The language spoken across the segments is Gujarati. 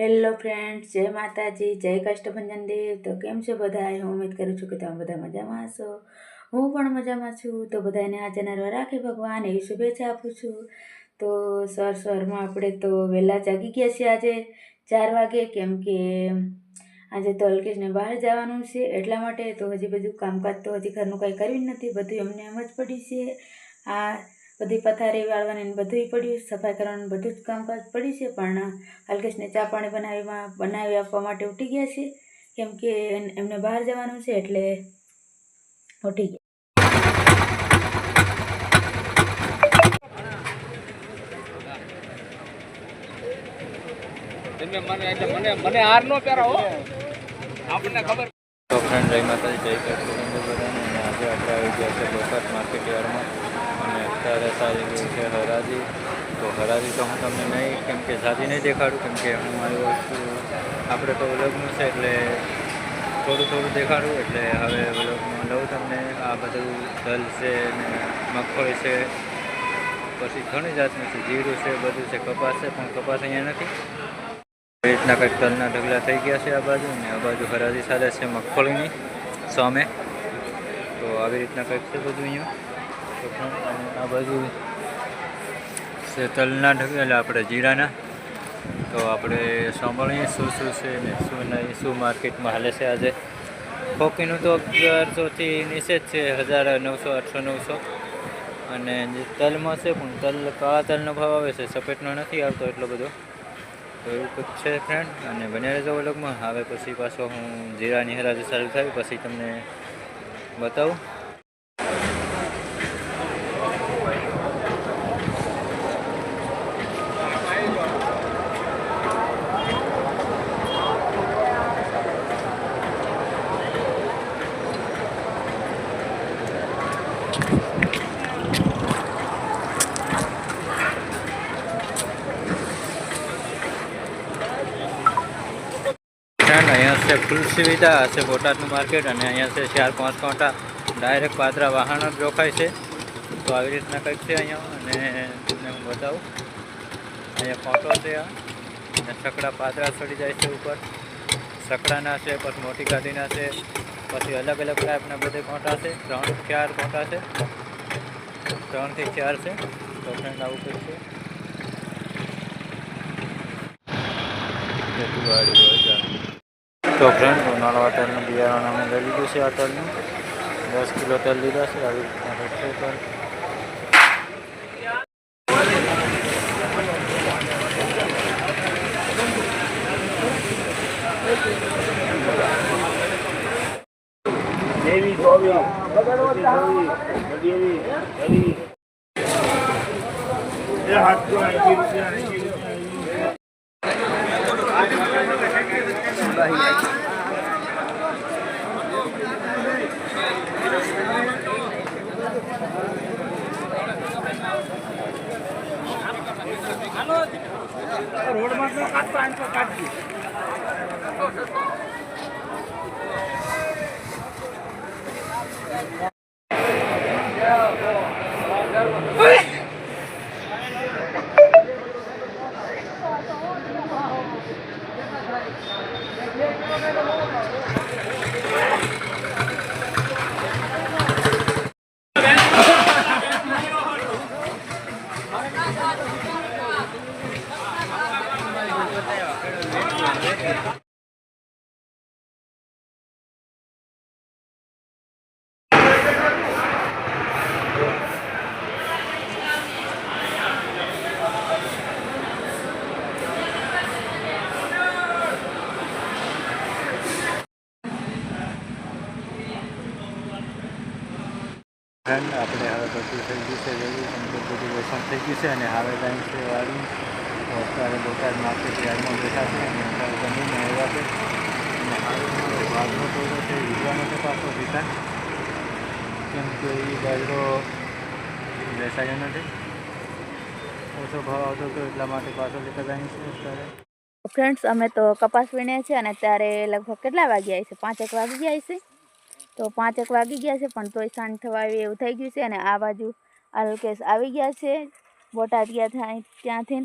હેલો ફ્રેન્ડ્સ જય માતાજી, જય કષ્ટભંજન દેવ. તો કેમ છો બધા હું ઉમેદ કરું છું કે તમે બધા મજામાં હશો. હું પણ મજામાં છું. તો બધાને આજે નરવા રાખે ભગવાન એવી શુભેચ્છા આપું છું. તો સર સરમાં આપણે તો વહેલા જાગી ગયા છીએ આજે ચાર વાગે. કેમ કે આજે તો અલ્કેશને બહાર જવાનું છે એટલા માટે તો હજી બધું કામકાજ તો હજી ઘરનું કંઈ કર્યું જ નથી. બધું એમને એમ જ પડી છે. આ બધી પથારી વાળવાની બધુંય પડ્યું સફાઈ કરવાનું બધું જ કામકાજ પડ્યું છે પણ અલ્કેશને ચા પાણી બનાવીમાં બનાવી આપવા માટે ઉઠી ગયા છે કેમ કે એમને બહાર જવાનું છે એટલે ઉઠી ગયા. તમે મને એટલે મને મને હાર નો પહેરાવો. આપણને ખબર તો ફ્રેન્ડ જય માતાજી જય કૃષ્ણ બધાને. આજે આપણે આવી ગયા છે બોકાત માર્કેટ યાર્ડમાં. અને અત્યારે ગયું છે હરાજી, તો હરાજી તો હું તમને નહીં, કેમ કે જાતી નહીં દેખાડું, કેમ કે હું મારી વસ્તુ, આપણે તો લગ્ન છે, એટલે થોડું થોડું દેખાડું, એટલે હવે વ્લોગમાં લઉં તમને. આ બધું તલ છે ને મગફળી છે, પછી ઘણી જાતનું છે, જીરું છે, બધું છે, કપાસ છે, પણ કપાસ અહીંયા નથી. એ રીતના કંઈક તલના ઢગલા થઈ ગયા છે આ બાજુ, ને આ બાજુ હરાજી ચાલે છે મગફળીની, સામે. તો આવી રીતના કંઈક છે બધું અહીંયા. પણ અને આ બાજુ છે તલના ઢગેલા આપણે જીરાના. તો આપણે સાંભળીએ શું શું છે ને શું નહીં, શું માર્કેટમાં હાલે છે આજે. કોકીનું તો અગિયારસોથી નીચે જ છે, હજાર નવસો, આઠસો નવસો. અને જે તલમાં છે, પણ તલ, કાળા તલનો ભાવ આવે છે, સફેદનો નથી આવતો એટલો બધો. તો એવું કંઈક છે ફ્રેન્ડ અને બન્યા રહેજો વ્લોગમાં હવે પછી પાછો હું જીરાની હરાજી ચાલુ થાય, પછી તમને બતાવું. ફ્રેન્ડ અહીંયા છે ફૂલ સુવિધા છે બોટાદનું માર્કેટ અને અહીંયા છે ચાર, પાંચ કાંટા. ડાયરેક્ટ પાદરા વાહનો જ રોકાય છે. તો આવી રીતના કંઈક છે અહીંયા અને તમને હું બતાવું. અહીંયા ફોટો છે અને સકડા પાદરા ચડી જાય છે ઉપર. સકડાના છે, પછી મોટી ગાડીના છે, પછી અલગ અલગ ટાઈપના બધે કાંટા છે. ત્રણ ચાર કાંટા છે. ત્રણથી ચાર છે. તો ફ્રેન્ડ આવું કંઈક છે. તો ફ્રેન્ડ ઉનાળા તલનું બિયારણ અમે લઈ લીધું છે આ તલનું દસ કિલો તલ લીધા છે, આવી રીતના છે દેવી ધોવી દેવી દેવી એ હાથ તો આઈ રૂપિયા આઈ રૂપિયા રોડમાં તો કાઢતો આમ તો કાઢી ફ્રેન્ડ આપણે હવે બધું થઈ ગયું છે, રેડી કમ્પ્લીટ બધું વેચાણ થઈ ગયું છે, અને હવે ટાઈમ છે વાળી તો અત્યારે બોટાદ માર્કેટ યાર્ડમાં બેઠા છે, અને અત્યારે જમીને આવ્યા છે. અને હાલ ભાગનો ટોળો છે વિધવાનો છે પાછો વિધાન કેમ કે એ બાજરો વેચાયો નથી. ઓછો ભાવ આવતો હતો, એટલા માટે પાછો લેતા જાય છે અત્યારે. ફ્રેન્ડ્સ અમે તો કપાસ વીણ્યા છે, અને અત્યારે લગભગ કેટલા વાગ્યા છે પાંચેક વાગી ગયા છે તો પાંચેક વાગી ગયા છે, પણ તોય સાંજ થવા આવી એવું થઈ ગયું છે અને આ બાજુ અલ્કેશ આવી ગયા છે, બોટાદ ગયા થાય ત્યાંથી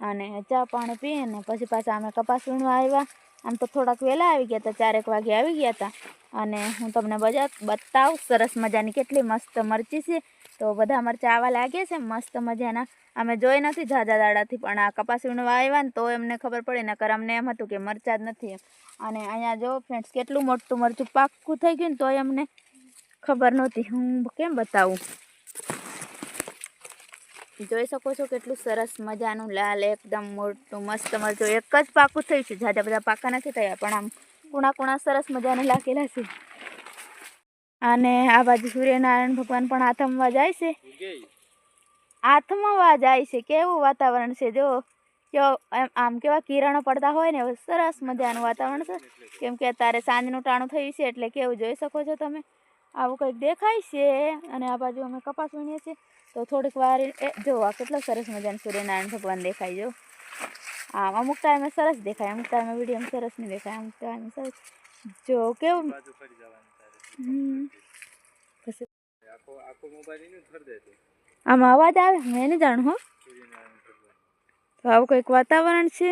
અને ચા પાણી પીને પછી પાછા અમે કપાસ વીણવા આવ્યા. આમ તો થોડાક વહેલા આવી ગયા હતા, ચારેક વાગે આવી ગયા હતા. અને હું તમને બજા, બતાવું, સરસ મજાની કેટલી મસ્ત મરચી છે. તો બધા મરચાં આવા લાગે છે, મસ્ત મજાના. અમે જોઈ નથી ઝાઝા દાડાથી, પણ આ કપાસ વીણવા આવ્યા ને તો એમને ખબર પડી, નકર અમને એમ હતું કે મરચાં જ નથી એમ. અને અહીંયા જો ફ્રેન્ડ્સ કેટલું મોટું મરચું પાક્કું થઈ ગયું ને તોય અમને ખબર નહોતી. હું કેમ બતાવું? જોઈ શકો છો કેટલું સરસ મજાનું લાલ, એકદમ મોટું, મસ્ત મરચું એક જ પાકું થયું છે, જાજા બધા પાકા નથી થયા, પણ આમ કુણા કુણા સરસ મજાને લાગેલા છે. અને આ બાજુ સૂર્યનારાયણ ભગવાન પણ આથમવા જાય છે. આથમવા જાય છે, કેવું વાતાવરણ છે, જો. આમ કેવા કિરણો પડતા હોય ને સરસ મજાનું વાતાવરણ છે. કેમ કે અત્યારે સાંજનું ટાણું થયું છે, એટલે કેવું જોઈ શકો છો તમે. આવું કંઈક દેખાય છે અને આ બાજુ અમે કપાસ વીણીએ છીએ. તો થોડીક વાર એ જો આ કેટલો સરસ મજાનો સૂર્યનારાયણ ભગવાન દેખાય જો. આમ અમુક ટાઈમે સરસ દેખાય અમુક ટાઈમે વીડિયો સરસ નહીં દેખાય અમુક ટાઈમે સરસ. જો કેવું? આમાં અવાજ આવે? મેં નહીં જાણું હો. તો આવું કંઈક વાતાવરણ છે.